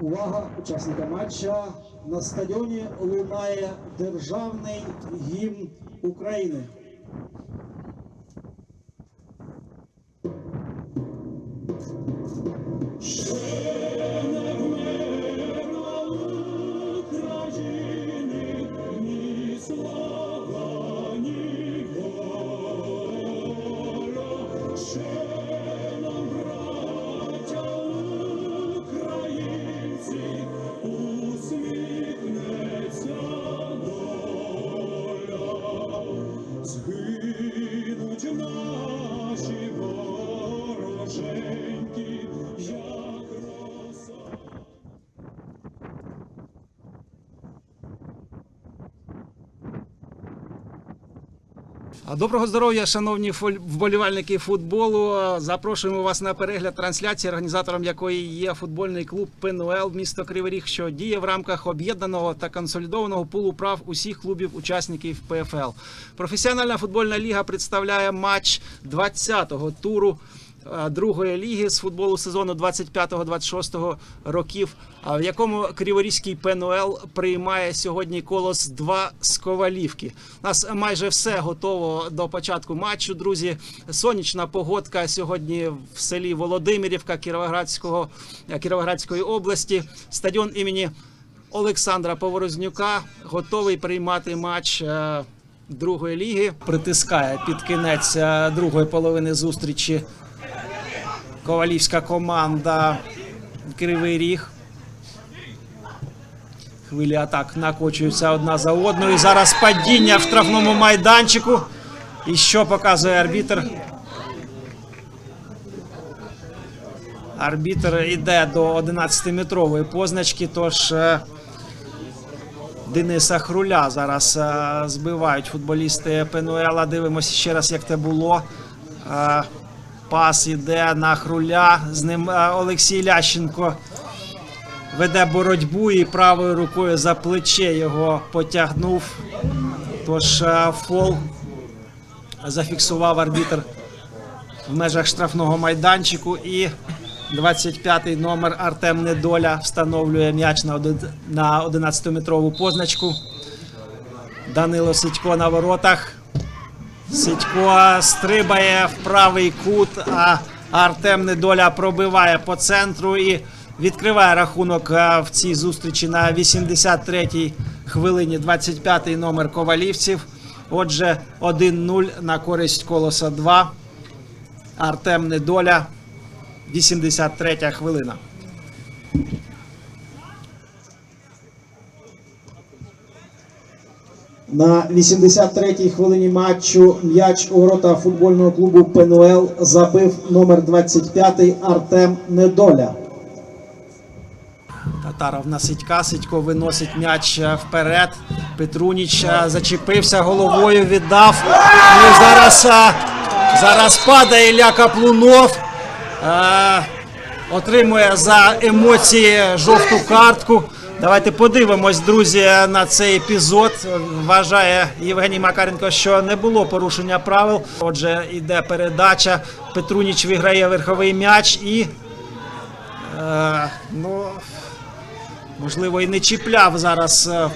Увага учасника матча. На стадіоні лунає державний гімн України. Згинуть Доброго здоров'я, шановні вболівальники футболу. Запрошуємо вас на перегляд трансляції, організатором якої є футбольний клуб ПНЛ місто Кривий Ріг, що діє в рамках об'єднаного та консолідованого пулу прав усіх клубів-учасників ПФЛ. Професіональна футбольна ліга представляє матч 20-го туру другої ліги з футболу сезону 25-26 років, в якому Криворізький ПНУЛ приймає сьогодні колос 2 з Ковалівки. У нас майже все готово до початку матчу. Друзі, сонячна погодка сьогодні в селі Володимирівка Кіровоградського е, Кіровоградської області. Стадіон імені Олександра Поворознюка готовий приймати матч. е, Другої ліги притискає під кінець е, другої половини зустрічі ковалівська команда Кривий Ріг. Хвилі атак накочуються одна за одною. Зараз падіння в штрафному майданчику. І що показує арбітр? Арбітр йде до 11-метрової позначки, тож е, Дениса Хруля зараз е, збивають футболісти Пенуела. Дивимося ще раз, як це було. Пас іде на Хруля. З ним е, Олексій Лященко веде боротьбу і правою рукою за плече його потягнув. Тож е, фол зафіксував арбітр в межах штрафного майданчику. І 25-й номер Артем Недоля встановлює м'яч на 11-метрову позначку. Данило Сидько на воротах. Сидько стрибає в правий кут, а Артем Недоля пробиває по центру і відкриває рахунок е, в цій зустрічі на 83-й хвилині. 25-й номер ковалівців. Отже, 1-0 на користь колоса 2. Артем Недоля. 83 хвилина. На 83-й хвилині матчу м'яч у ворота футбольного клубу ПНУЛ забив номер 25 Артем Недоля. Татаров на Сидька. Сидько виносить м'яч е, вперед. Петруніч е, зачепився головою, віддав. І зараз, е, зараз падає Ілля Каплунов. Отримує за емоції жовту картку. Давайте подивимось, друзі, на цей епізод. Вважає Євгеній Макаренко, що не було порушення правил. Отже, йде передача. Петруніч виграє верховий м'яч і. Е, ну, Можливо, і не чіпляв зараз е,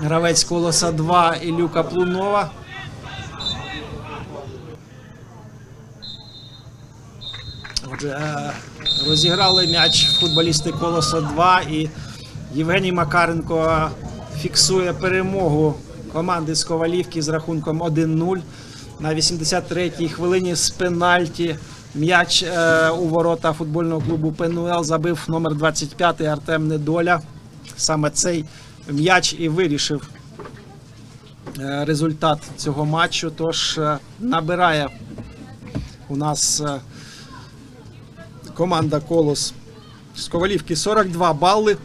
гравець колоса 2 Ілюка Плунова. Отже, е, розіграли м'яч футболісти колоса 2 і Євгеній Макаренко фіксує перемогу команди з Ковалівки з рахунком 1-0 на 83-й хвилині з пенальті. М'яч е, у ворота футбольного клубу ПНУЛ забив номер 25 Артем Недоля. Саме цей м'яч і вирішив е, результат цього матчу. Тож е, набирає у нас команда Колос з Ковалівки 42 бали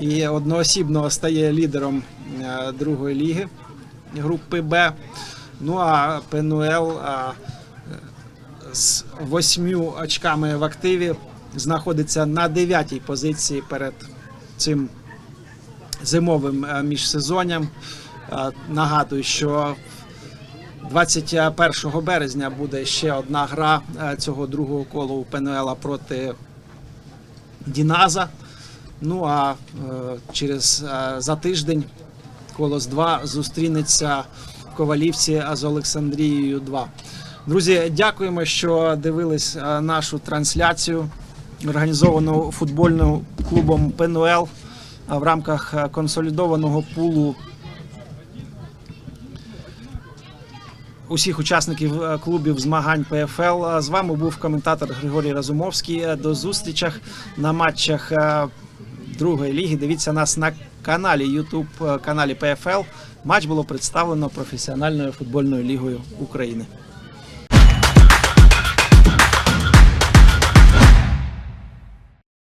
і одноосібно стає лідером е, другої ліги групи Б. Ну а ПНУЛ а, з восьмю очками в активі знаходиться на дев'ятій позиції перед цим зимовим е, міжсезонням. Е, Нагадую, що 21 березня буде ще одна гра е, цього другого кола у ПНЛ проти Діназа. Ну а е, через е, за тиждень Колос 2 зустрінеться в Ковалівці з Олександрією 2. Друзі, дякуємо, що дивились е, нашу трансляцію, організовану футбольним клубом ПНУЛ е, в рамках консолідованого пулу усіх учасників клубів змагань ПФЛ. З вами був коментатор Григорій Разумовський. До зустрічах на матчах другої ліги. Дивіться нас на каналі YouTube е, каналі ПФЛ. Матч було представлено професіональною футбольною лігою України.